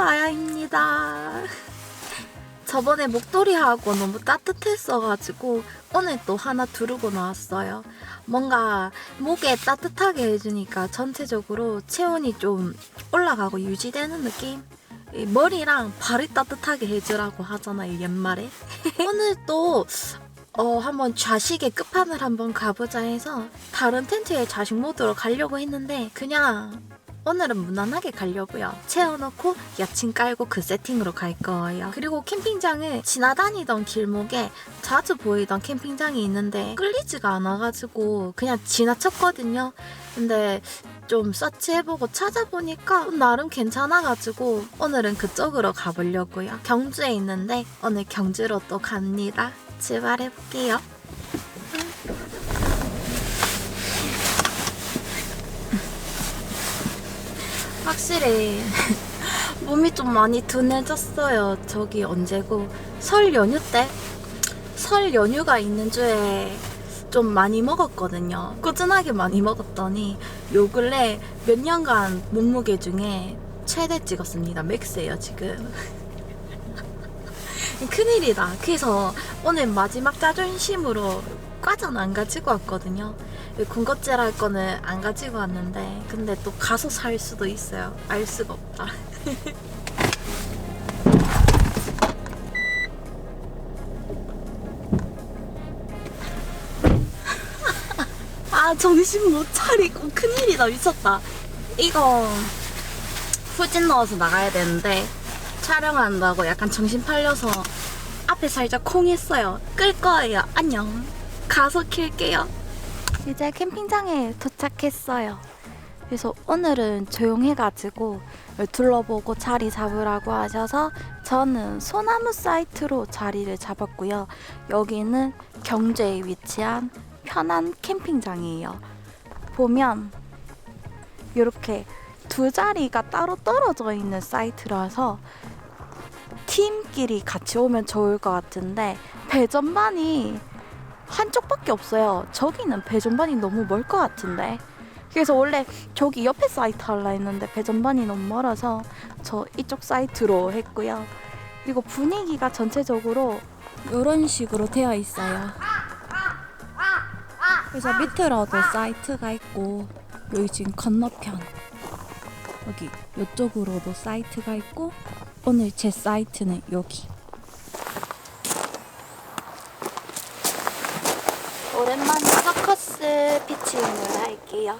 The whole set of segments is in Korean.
아야입니다. 저번에 목도리하고 너무 따뜻했어가지고 오늘 또 하나 두르고 나왔어요. 뭔가 목에 따뜻하게 해주니까 전체적으로 체온이 좀 올라가고 유지되는 느낌? 이 머리랑 발이 따뜻하게 해주라고 하잖아요 옛말에. 오늘 또 어, 한번 좌식의 끝판을 한번 가보자 해서 다른 텐트에 좌식 모드로 가려고 했는데 그냥 오늘은 무난하게 가려고요. 채워놓고 여친 깔고 그 세팅으로 갈 거예요. 그리고 캠핑장을 지나다니던 길목에 자주 보이던 캠핑장이 있는데 끌리지가 않아가지고 그냥 지나쳤거든요. 근데 좀 서치해보고 찾아보니까 나름 괜찮아가지고 오늘은 그쪽으로 가보려고요. 경주에 있는데 오늘 경주로 또 갑니다. 출발해볼게요. 확실히 몸이 좀 많이 둔해졌어요. 저기 언제고 설 연휴 때? 설 연휴가 있는 주에 좀 많이 먹었거든요. 꾸준하게 많이 먹었더니 요 근래 몇 년간 몸무게 중에 최대 찍었습니다. 맥스예요 지금. 큰일이다. 그래서 오늘 마지막 자존심으로 과자는 안 가지고 왔거든요. 군것질 할 거는 안 가지고 왔는데 근데 또 가서 살 수도 있어요. 알 수가 없다. 아 정신 못 차리고 큰일이다 미쳤다. 이거 후진 넣어서 나가야 되는데 촬영한다고 약간 정신 팔려서 앞에 살짝 콩했어요. 끌 거예요. 안녕. 가서 킬게요. 이제 캠핑장에 도착했어요. 그래서 오늘은 조용해가지고 둘러보고 자리 잡으라고 하셔서 저는 소나무 사이트로 자리를 잡았고요. 여기는 경주에 위치한 편한 캠핑장이에요. 보면 이렇게 두 자리가 따로 떨어져 있는 사이트라서 팀끼리 같이 오면 좋을 것 같은데 배전반이 한쪽밖에 없어요. 저기는 배전반이 너무 멀 것 같은데. 그래서 원래 저기 옆에 사이트 할라 했는데 배전반이 너무 멀어서 저 이쪽 사이트로 했고요. 그리고 분위기가 전체적으로 이런 식으로 되어 있어요. 그래서 밑으로도 사이트가 있고 여기 지금 건너편 여기 이쪽으로도 사이트가 있고 오늘 제 사이트는 여기. 오랜만에 서커스 피칭을 할게요.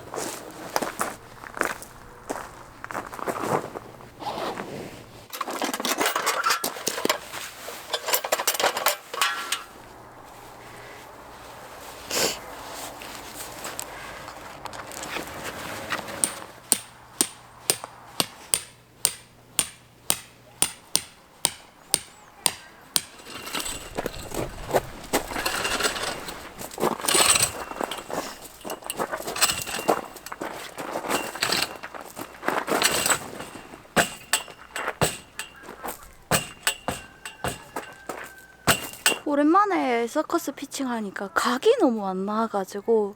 오랜만에 서커스 피칭 하니까 각이 너무 안 나와가지고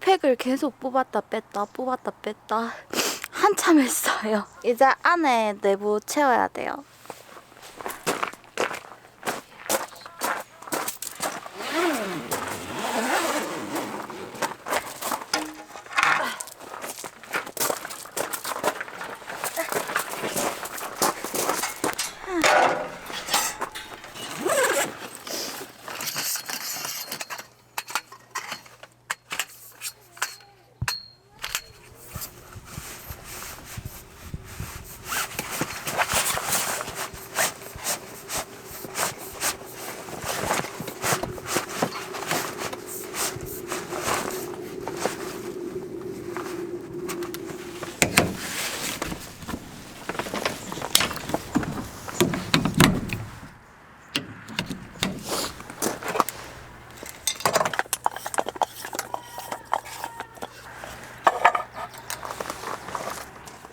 팩을 계속 뽑았다 뺐다 뽑았다 뺐다 한참 했어요. 이제 안에 내부 채워야 돼요.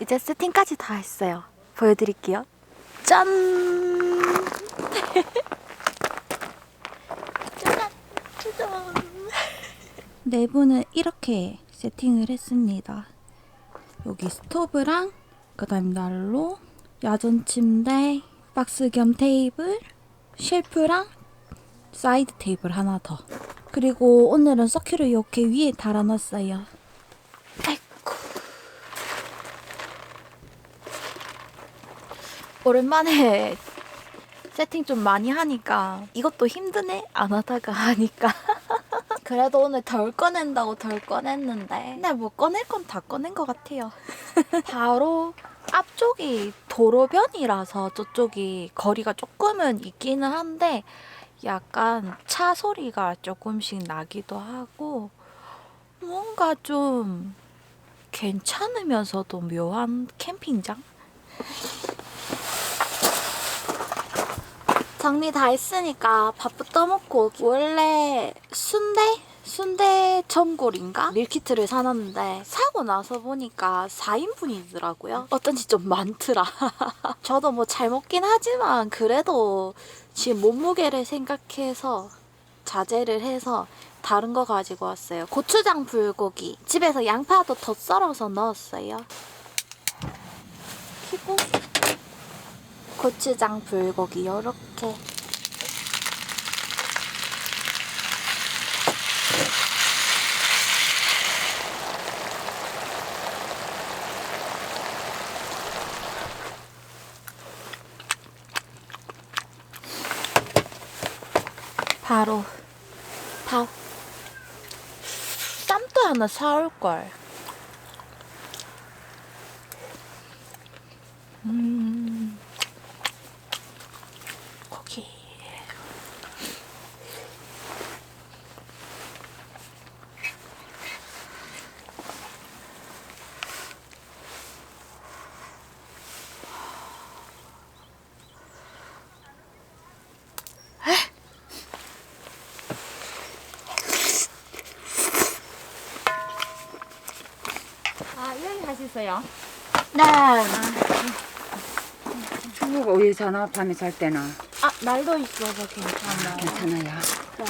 이제 세팅까지 다 했어요. 보여드릴게요. 짠! 짜잔! 짜잔! 내부는 이렇게 세팅을 했습니다. 여기 스토브랑 그다음 난로, 야전 침대, 박스 겸 테이블, 쉘프랑 사이드 테이블 하나 더. 그리고 오늘은 서큐를 이렇게 위에 달아놨어요. 아이고. 오랜만에 세팅 좀 많이 하니까 이것도 힘드네? 안 하다가 하니까. 그래도 오늘 덜 꺼낸다고 덜 꺼냈는데 근데 뭐 꺼낼 건 다 꺼낸 것 같아요. 바로 앞쪽이 도로변이라서 저쪽이 거리가 조금은 있기는 한데 약간 차 소리가 조금씩 나기도 하고 뭔가 좀 괜찮으면서도 묘한 캠핑장? 정리 다 했으니까 밥부터 먹고 원래 순대? 순대 전골인가? 밀키트를 사놨는데 사고 나서 보니까 4인분이더라고요. 어쩐지 좀 많더라. 저도 뭐 잘 먹긴 하지만 그래도 지금 몸무게를 생각해서 자제를 해서 다른 거 가지고 왔어요. 고추장 불고기. 집에서 양파도 더 썰어서 넣었어요. 키고 고추장 불고기 요렇게 바로 밥 쌈도 하나 사올 걸. 음. 고기. 아, 하셨어요? 네. 누가 왜 자나 밤에 잘 때나 아, 날도 있어서 괜찮아요. 괜찮아요. 네.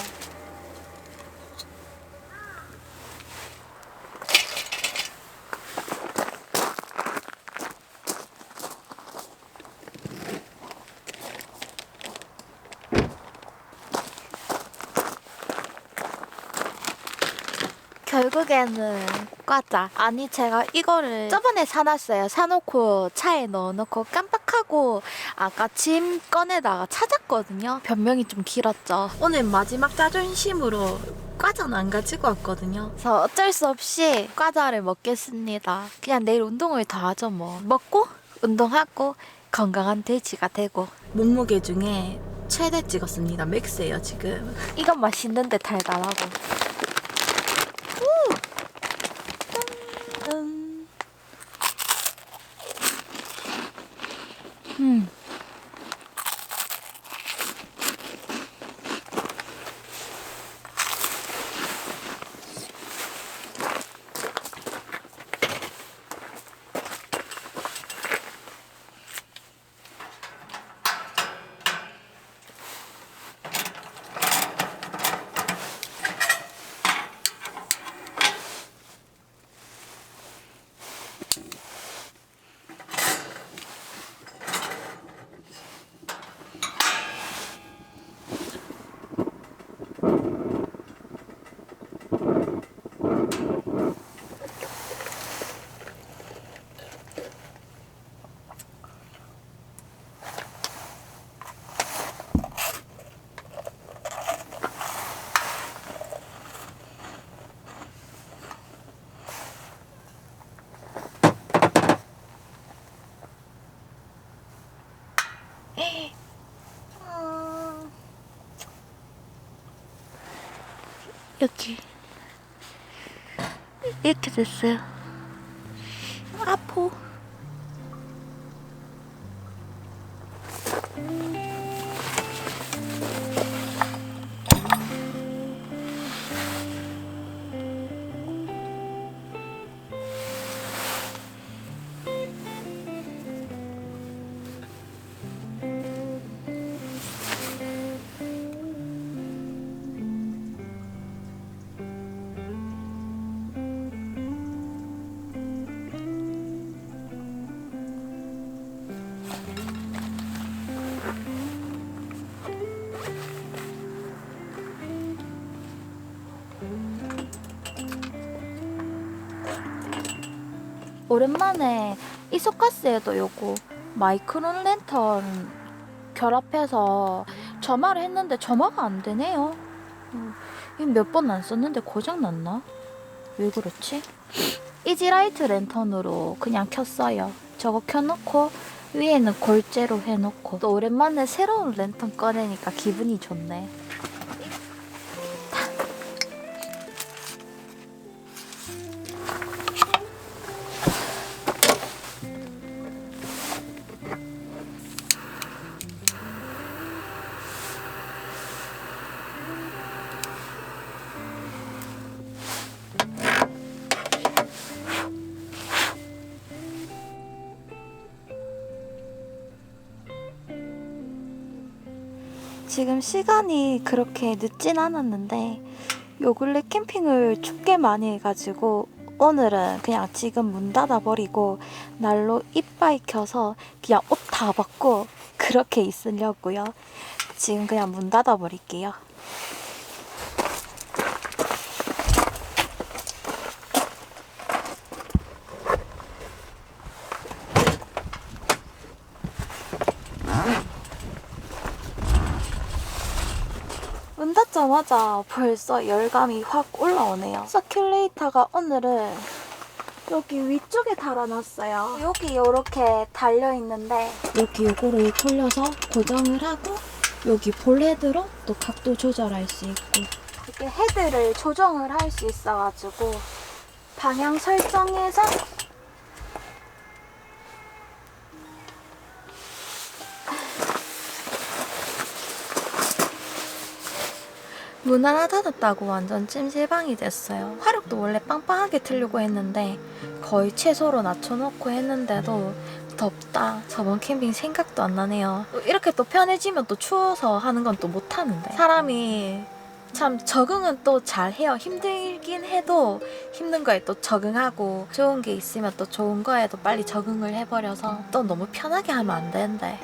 결국에는 과자. 아니 제가 이거를 저번에 사놨어요. 사놓고 차에 넣어놓고 깜빡하고 아까 짐 꺼내다가 찾았거든요. 변명이 좀 길었죠. 오늘 마지막 자존심으로 과자는 안 가지고 왔거든요. 그래서 어쩔 수 없이 과자를 먹겠습니다. 그냥 내일 운동을 더 하죠 뭐. 먹고 운동하고 건강한 돼지가 되고 몸무게 중에 최대 찍었습니다. 맥스예요 지금. 이건 맛있는데 달달하고. 음. 음. 여기 이렇게 됐어요. 오랜만에 이소가스에도 요거 마이크론 랜턴 결합해서 점화를 했는데 점화가 안 되네요. 몇 번 안 썼는데 고장 났나? 왜 그렇지? 이지라이트 랜턴으로 그냥 켰어요. 저거 켜놓고 위에는 골재로 해놓고 또 오랜만에 새로운 랜턴 꺼내니까 기분이 좋네. 시간이 그렇게 늦진 않았는데 요 근래 캠핑을 춥게 많이 해가지고 오늘은 그냥 지금 문 닫아버리고 날로 이빠이 켜서 그냥 옷 다 벗고 그렇게 있으려고요. 지금 그냥 문 닫아버릴게요. 문 닫자마자 벌써 열감이 확 올라오네요. 서큘레이터가 오늘은 여기 위쪽에 달아놨어요. 여기 이렇게 달려있는데 여기 요거를 돌려서 고정을 하고 여기 볼 헤드로 또 각도 조절할 수 있고 이렇게 헤드를 조정을 할 수 있어가지고 방향 설정해서 닫았다고 완전 찜질방이 됐어요. 화력도 원래 빵빵하게 틀려고 했는데 거의 최소로 낮춰놓고 했는데도 덥다. 저번 캠핑 생각도 안 나네요. 또 이렇게 또 편해지면 또 추워서 하는 건 또 못하는데 사람이 참 적응은 또 잘해요. 힘들긴 해도 힘든 거에 또 적응하고 좋은 게 있으면 또 좋은 거에도 빨리 적응을 해버려서 또 너무 편하게 하면 안 되는데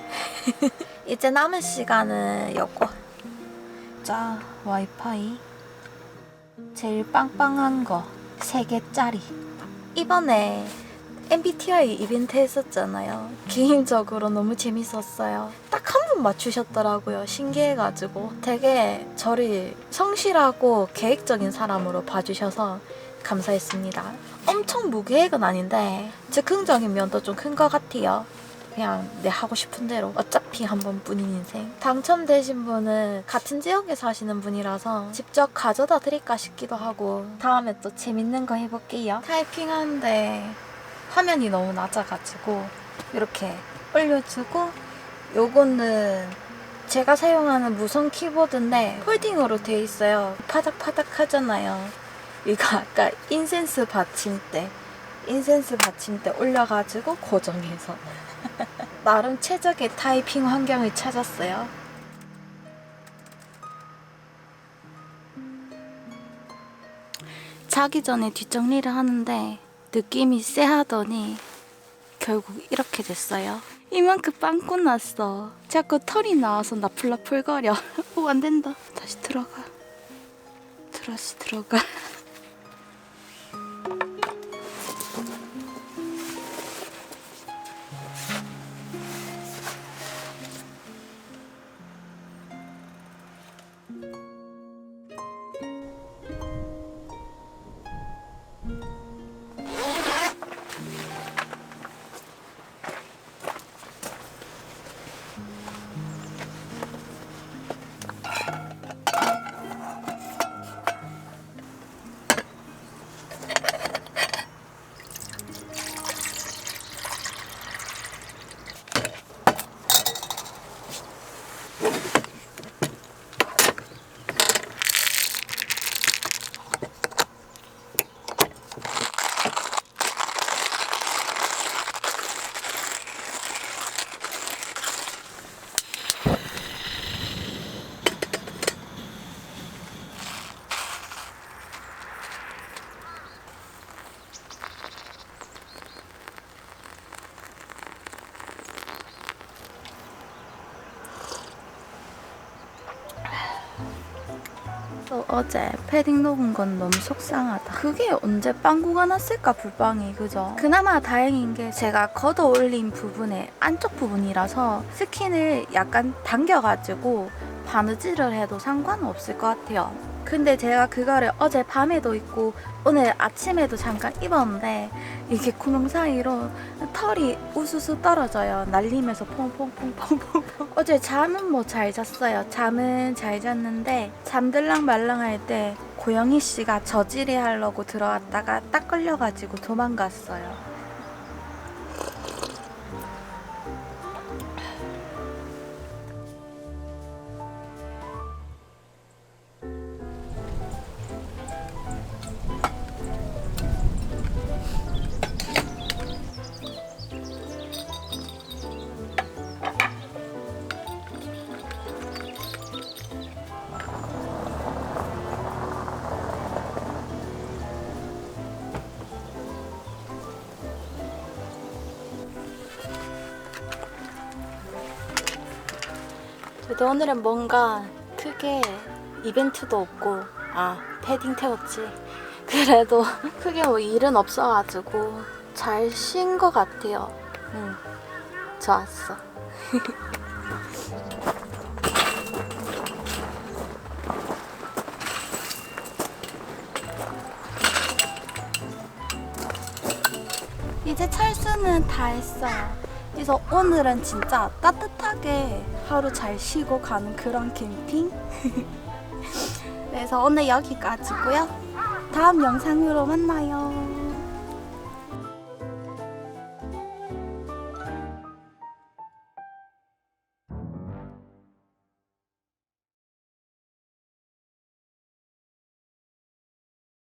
이제 남은 시간은 요거 자 와이파이. 제일 빵빵한 거 3개짜리. 이번에 MBTI 이벤트 했었잖아요. 개인적으로 너무 재밌었어요. 딱한분 맞추셨더라고요 신기해가지고. 되게 저를 성실하고 계획적인 사람으로 봐주셔서 감사했습니다. 엄청 무계획은 아닌데 즉흥적인 면도 좀 큰 것 같아요 그냥 내 하고 싶은 대로. 어차피 한 번뿐인 인생. 당첨되신 분은 같은 지역에 사시는 분이라서 직접 가져다 드릴까 싶기도 하고. 다음에 또 재밌는 거 해볼게요. 타이핑하는데 화면이 너무 낮아가지고 이렇게 올려주고 요거는 제가 사용하는 무선 키보드인데 폴딩으로 돼 있어요. 파닥파닥 하잖아요. 이거 아까 인센스 받침대 인센스 받침대 올려가지고 고정해서 나름 최적의 타이핑 환경을 찾았어요. 자기 전에 뒷정리를 하는데 느낌이 쎄하더니 결국 이렇게 됐어요. 이만큼 빵꾸 났어. 자꾸 털이 나와서 나풀나풀거려. 오, 안 된다. 다시 들어가. 다시 들어가. 어제 패딩 녹은 건 너무 속상하다. 그게 언제 빵꾸가 났을까 불빵이 그죠? 그나마 다행인 게 제가 걷어 올린 부분에 안쪽 부분이라서 스킨을 약간 당겨가지고 바느질을 해도 상관은 없을 것 같아요. 근데 제가 그거를 어제 밤에도 입고 오늘 아침에도 잠깐 입었는데 이게 구멍 사이로 털이 우수수 떨어져요. 날리면서 퐁퐁퐁퐁퐁. 어제 잠은 뭐 잘 잤어요. 잠은 잘 잤는데 잠들랑 말랑 할 때 고영희 씨가 저지리 하려고 들어왔다가 딱 걸려가지고 도망갔어요. 그래도 오늘은 뭔가 크게 이벤트도 없고 아 패딩 태웠지. 그래도 크게 뭐 일은 없어가지고 잘 쉰 것 같아요. 응 좋았어. 이제 철수는 다 했어요. 그래서 오늘은 진짜 따뜻하게 하루 잘 쉬고 가는 그런 캠핑? 그래서 오늘 여기까지고요. 다음 영상으로 만나요.